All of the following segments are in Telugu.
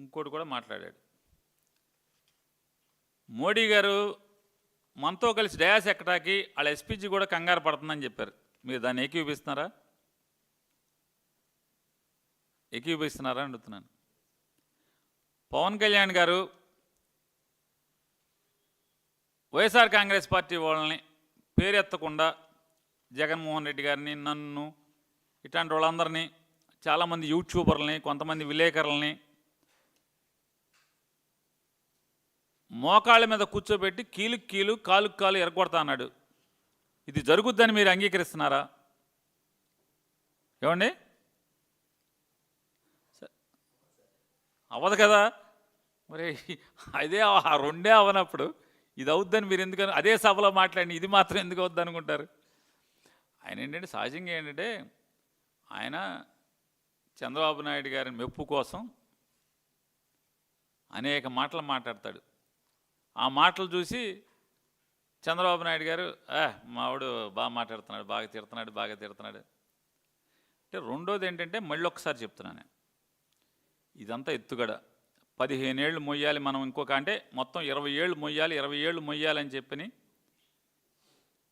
ఇంకోటి కూడా మాట్లాడాడు. మోడీ గారు మనతో కలిసి డయాస్ ఎక్కటాకి వాళ్ళ ఎస్పీజీ కూడా కంగారు పడుతుందని చెప్పారు. మీరు దాన్ని ఏకీపిస్తున్నారా ఏకీపిస్తున్నారా అడుగుతున్నాను పవన్ కళ్యాణ్ గారు వైఎస్ఆర్ కాంగ్రెస్ పార్టీ వాళ్ళని పేరెత్తకుండా జగన్మోహన్ రెడ్డి గారిని నన్ను ఇట్లాంటి వాళ్ళందరినీ చాలామంది యూట్యూబర్లని కొంతమంది విలేకరులని మోకాళ్ళ మీద కూర్చోబెట్టి కీలుకు కీలు కాలుకు కాలు ఎరగొడతా అన్నాడు. ఇది జరుగుద్దని మీరు అంగీకరిస్తున్నారా? ఏమండి? అవ్వదు కదా. మరి అదే ఆ రెండే అవనప్పుడు ఇది అవుద్దని మీరు ఎందుకని అదే సభలో మాట్లాడి ఇది మాత్రం ఎందుకు అవుద్ది అనుకుంటారు? ఆయన ఏంటంటే సహజంగా ఏంటంటే ఆయన చంద్రబాబు నాయుడు గారి మెప్పు కోసం అనేక మాటలు మాట్లాడతాడు. ఆ మాటలు చూసి చంద్రబాబు నాయుడు గారు మావాడు బాగా మాట్లాడుతున్నాడు బాగా తిడుతున్నాడు బాగా తిడుతున్నాడు. అంటే రెండోది ఏంటంటే మళ్ళీ ఒకసారి చెప్తున్నాను ఇదంతా ఎత్తుగడ. పదిహేనేళ్ళు మొయ్యాలి మనం ఇంకొక అంటే మొత్తం ఇరవై ఏళ్ళు మొయ్యాలి ఇరవై ఏళ్ళు మొయ్యాలని చెప్పని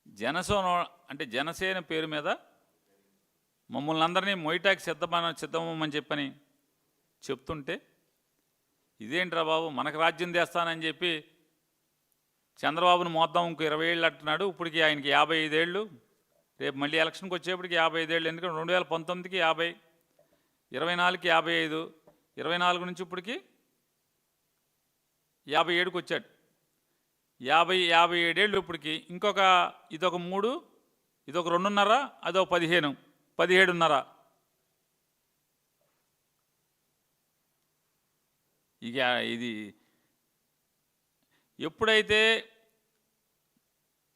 జనసేన అంటే జనసేన పేరు మీద మమ్మల్ని అందరినీ మొయ్యటాకి సిద్ధమని సిద్ధమని చెప్పని చెప్తుంటే ఇదేంట్రా బాబు మనకు రాజ్యం తెస్తానని చెప్పి చంద్రబాబును మోద్దాం ఇంకో ఇరవై ఏళ్ళు అంటున్నాడు. ఇప్పటికి ఆయనకి యాభై ఐదేళ్ళు రేపు మళ్ళీ ఎలక్షన్కి వచ్చేప్పటికి యాభై ఐదేళ్ళు ఎందుకంటే రెండు వేల పంతొమ్మిదికి యాభై ఇరవై నాలుగుకి యాభై ఐదు ఇరవై నాలుగు నుంచి ఇప్పటికి యాభై ఏడుకి వచ్చాడు. యాభై యాభై ఏడేళ్ళు ఇప్పటికి ఇంకొక ఇదొక మూడు ఇదొక రెండున్నర అదొక పదిహేను పదిహేడున్నర. ఇక ఇది ఎప్పుడైతే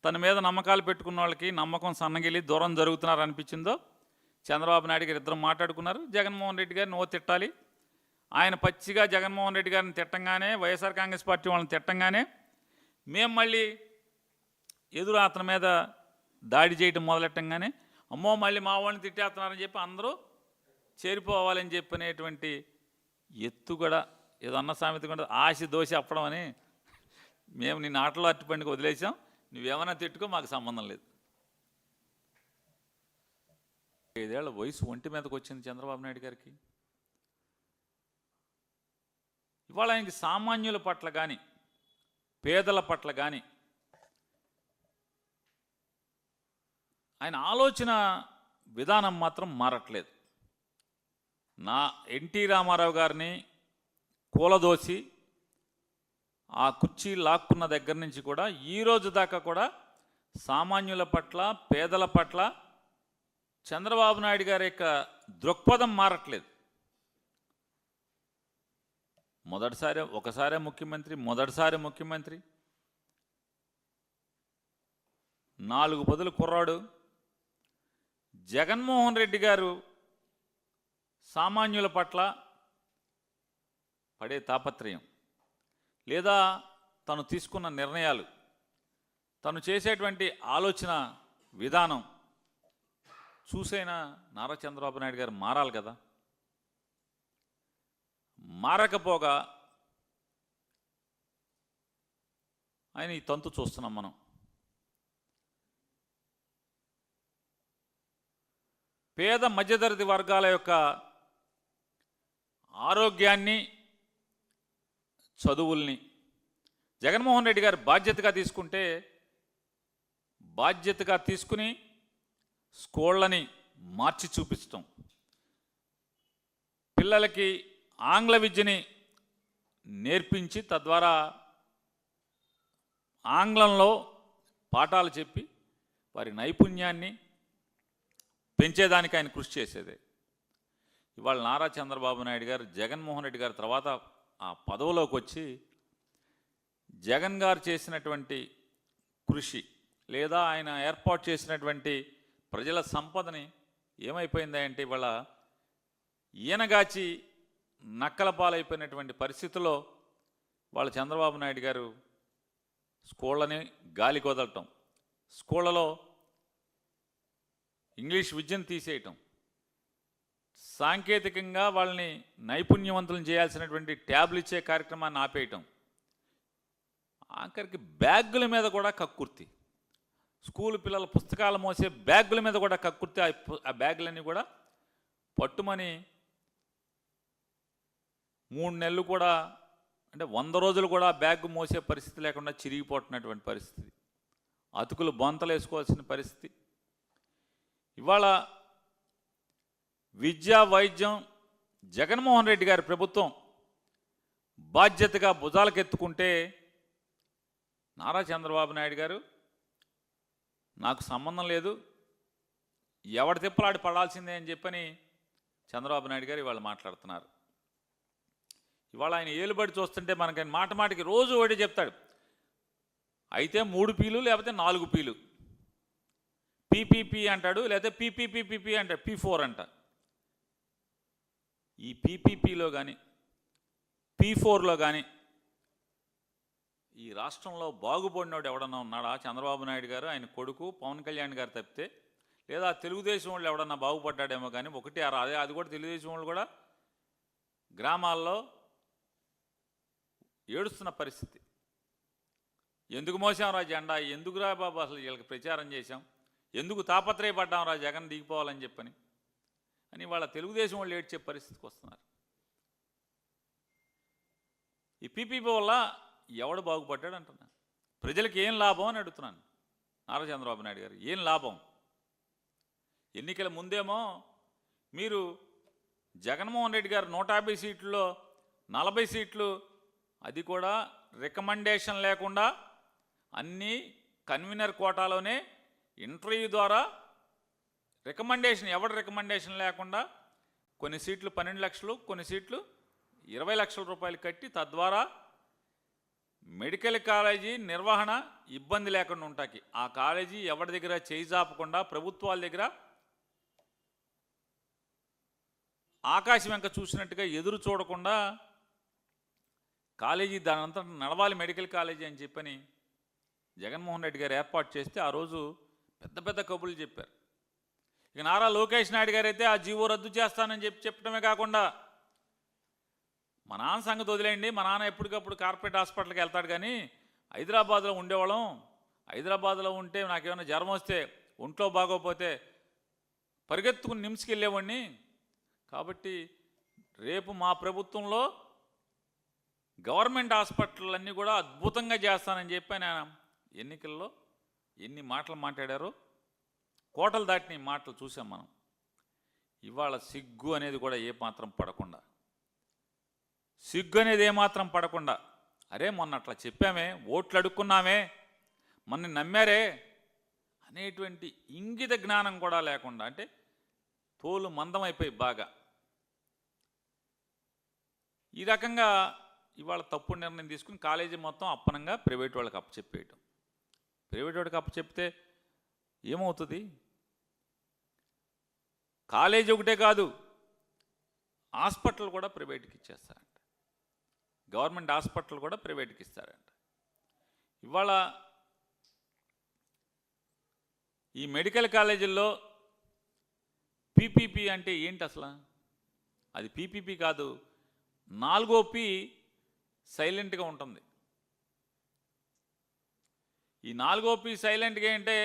తన మీద నమ్మకాలు పెట్టుకున్న వాళ్ళకి నమ్మకం సన్నగిలి దూరం జరుగుతున్నారు అనిపించిందో చంద్రబాబు నాయుడు గారు ఇద్దరు మాట్లాడుకున్నారు. జగన్మోహన్ రెడ్డి గారిని ఓ తిట్టాలి. ఆయన పచ్చిగా జగన్మోహన్ రెడ్డి గారిని తిట్టంగానే వైఎస్ఆర్ కాంగ్రెస్ పార్టీ వాళ్ళని తిట్టంగానే మేము మళ్ళీ ఎదురు అతని మీద దాడి చేయటం మొదలెట్టంగానే అమ్మో మళ్ళీ మా వాళ్ళని తిట్టేస్తున్నారని చెప్పి అందరూ చేరిపోవాలని చెప్పినటువంటి ఎత్తుగడ ఏదో అన్న సామెత కూడా ఆశ దోశ అప్పడం అని మేము నిన్ను ఆటలో అట్టుపండికి వదిలేసాం నువ్వేమైనా తిట్టుకో మాకు సంబంధం లేదు. ఐదేళ్ళ వయసు ఒంటి మీదకి వచ్చింది చంద్రబాబు నాయుడు గారికి. ఇవాళ ఆయనకి సామాన్యుల పట్ల కానీ పేదల పట్ల కానీ ఆయన ఆలోచన విధానం మాత్రం మారట్లేదు. నా ఎన్టీ రామారావు గారిని కూలదోసి ఆ కుర్చీ లాక్కున్న దగ్గర నుంచి కూడా ఈ రోజు దాకా కూడా సామాన్యుల పట్ల పేదల పట్ల చంద్రబాబు నాయుడు గారి యొక్క దృక్పథం మారట్లేదు. మొదటిసారి ఒకసారే ముఖ్యమంత్రి మొదటిసారి ముఖ్యమంత్రి. నాలుగు పదులు కుర్రాడు. జగన్మోహన్ రెడ్డి గారు సామాన్యుల పట్ల పడే తాపత్రయం. లేదా తను తీసుకున్న నిర్ణయాలు తను చేసేటువంటి ఆలోచన విధానం చూసైనా నారా చంద్రబాబు నాయుడు గారు మారాలి కదా. మారకపోగా ఆయన ఈ తంతు చూస్తున్నాం మనం. పేద మధ్యతరగతి వర్గాల యొక్క ఆరోగ్యాన్ని చదువుల్ని. జగన్మోహన్ రెడ్డి గారు బాధ్యతగా తీసుకుంటే బాధ్యతగా తీసుకుని స్కూళ్ళని మార్చి చూపిస్తాం. పిల్లలకి ఆంగ్ల విద్యని నేర్పించి తద్వారా ఆంగ్లంలో పాఠాలు చెప్పి వారి నైపుణ్యాన్ని పెంచేదానికి ఆయన కృషి చేసేదే. ఇవాళ నారా చంద్రబాబు నాయుడు గారు జగన్మోహన్ రెడ్డి గారి తర్వాత ఆ పదవిలోకి వచ్చి జగన్ గారు చేసినటువంటి కృషి లేదా ఆయన ఏర్పాటు చేసినటువంటి ప్రజల సంపదని ఏమైపోయింది అంటే ఇవాళ ఈయనగాచి నక్కల పాలైపోయినటువంటి పరిస్థితుల్లో వాళ్ళ చంద్రబాబు నాయుడు గారు స్కూళ్ళని గాలికి వదలటం స్కూళ్ళలో ఇంగ్లీష్ విద్యను తీసేయటం సాంకేతికంగా వాళ్ళని నైపుణ్యవంతులను చేయాల్సినటువంటి ట్యాబ్లు ఇచ్చే కార్యక్రమాన్ని ఆపేయటం. ఆఖరికి బ్యాగుల మీద కూడా కక్కుర్తి. స్కూల్ పిల్లల పుస్తకాలు మోసే బ్యాగుల మీద కూడా కక్కుర్తి. ఆ బ్యాగులన్నీ కూడా పట్టుమని మూడు నెలలు కూడా అంటే వంద రోజులు కూడా బ్యాగ్ మోసే పరిస్థితి లేకుండా చిరిగిపోతున్నటువంటి పరిస్థితి. అతుకులు బొంతలు వేసుకోవాల్సిన పరిస్థితి. ఇవాళ విద్యా వైద్యం జగన్మోహన్ రెడ్డి గారి ప్రభుత్వం బాధ్యతగా భుజాలకెత్తుకుంటే నారా చంద్రబాబు నాయుడు గారు నాకు సంబంధం లేదు ఎవడి తిప్పలాడి పడాల్సిందే అని చెప్పని చంద్రబాబు నాయుడు గారు ఇవాళ మాట్లాడుతున్నారు. ఇవాళ ఆయన ఏలుబడి చూస్తుంటే మనకి మాట మాటకి రోజు ఒకటి చెప్తాడు. అయితే మూడు పీలు లేకపోతే నాలుగు పీలు. పీపీపీ అంటాడు లేకపోతే పీపీపీపీపీ అంటాడు పీ ఫోర్ అంట. ఈ పీపీపీలో కానీ పీ ఫోర్లో కానీ ఈ రాష్ట్రంలో బాగుపడినోడు ఎవడన్నా ఉన్నాడా? చంద్రబాబు నాయుడు గారు ఆయన కొడుకు పవన్ కళ్యాణ్ గారు తప్పితే లేదా తెలుగుదేశం వాళ్ళు ఎవడన్నా బాగుపడ్డాడేమో కానీ ఒకటి అదే అది కూడా తెలుగుదేశం వాళ్ళు కూడా గ్రామాల్లో ఏడుస్తున్న పరిస్థితి. ఎందుకు మోసాం రా జెండా? ఎందుకురా బాబు అసలు వీళ్ళకి ప్రచారం చేశాం? ఎందుకు తాపత్రయపడ్డాం రా జగన్ దిగిపోవాలని చెప్పని? అని వాళ్ళ తెలుగుదేశం వాళ్ళు ఏడ్చే పరిస్థితికి వస్తున్నారు. ఈ పీపీపీ వల్ల ఎవడు బాగుపడ్డాడు అంటున్నా. ప్రజలకు ఏం లాభం అని అడుగుతున్నాను నారా చంద్రబాబు నాయుడు గారు. ఏం లాభం? ఎన్నికల ముందేమో మీరు జగన్మోహన్ రెడ్డి గారు నూట యాభై సీట్లలో నలభై సీట్లు అది కూడా రికమెండేషన్ లేకుండా అన్నీ కన్వీనర్ కోటాలోనే ఇంటర్వ్యూ ద్వారా రికమెండేషన్ ఎవరి రికమెండేషన్ లేకుండా కొన్ని సీట్లు పన్నెండు లక్షలు కొన్ని సీట్లు ఇరవై లక్షల రూపాయలు కట్టి తద్వారా మెడికల్ కాలేజీ నిర్వహణ ఇబ్బంది లేకుండా ఉంటాకి. ఆ కాలేజీ ఎవరి దగ్గర చేయిజాపకుండా ప్రభుత్వాల దగ్గర ఆకాశం వెంక చూసినట్టుగా ఎదురు చూడకుండా కాలేజీ దానంతా నడవాలి మెడికల్ కాలేజీ అని చెప్పని జగన్మోహన్ రెడ్డి గారు ఏర్పాటు చేస్తే ఆ రోజు పెద్ద పెద్ద కబుర్లు చెప్పారు. ఇక నారా లోకేష్ నాయుడు గారు అయితే ఆ జీవో రద్దు చేస్తానని చెప్పి చెప్పడమే కాకుండా మా నాన్న సంగతి వదిలేయండి. మా నాన్న ఎప్పటికప్పుడు కార్పొరేట్ హాస్పిటల్కి వెళ్తాడు కానీ హైదరాబాద్లో ఉండేవాళ్ళం. హైదరాబాద్లో ఉంటే నాకేమైనా జ్వరం వస్తే ఒంట్లో బాగోకపోతే పరిగెత్తుకుని నిమ్స్కి వెళ్ళేవాడిని. కాబట్టి రేపు మా ప్రభుత్వంలో గవర్నమెంట్ హాస్పిటల్ అన్నీ కూడా అద్భుతంగా చేస్తానని చెప్పి ఆయన ఎన్నికల్లో ఎన్ని మాటలు మాట్లాడారో. కోటలు దాటిన మాటలు చూసాం మనం. ఇవాళ సిగ్గు అనేది కూడా ఏ మాత్రం పడకుండా. సిగ్గు అనేది ఏమాత్రం పడకుండా. అరే మొన్న అట్లా చెప్పామే ఓట్లు అడుక్కున్నామే మొన్న నమ్మారే అనేటువంటి ఇంగిత జ్ఞానం కూడా లేకుండా అంటే తోలు మందమైపోయి బాగా. ఈ రకంగా ఇవాళ తప్పుడు నిర్ణయం తీసుకుని కాలేజీ మొత్తం అప్పనంగా ప్రైవేట్ వాళ్ళకి అప్పచెప్పేయటం. ప్రైవేట్ వాళ్ళకి అప్పచెప్తే ఏమవుతుంది? కాలేజీ ఒకటే కాదు హాస్పిటల్ కూడా ప్రైవేట్కి ఇచ్చేస్తారంట. గవర్నమెంట్ హాస్పిటల్ కూడా ప్రైవేట్కి ఇస్తారంట. ఇవాళ ఈ మెడికల్ కాలేజీల్లో పీపీపీ అంటే ఏంటి అసలు? అది పీపీపీ కాదు నాలుగో పి సైలెంట్గా ఉంటుంది. ఈ నాలుగో పి సైలెంట్గా అంటే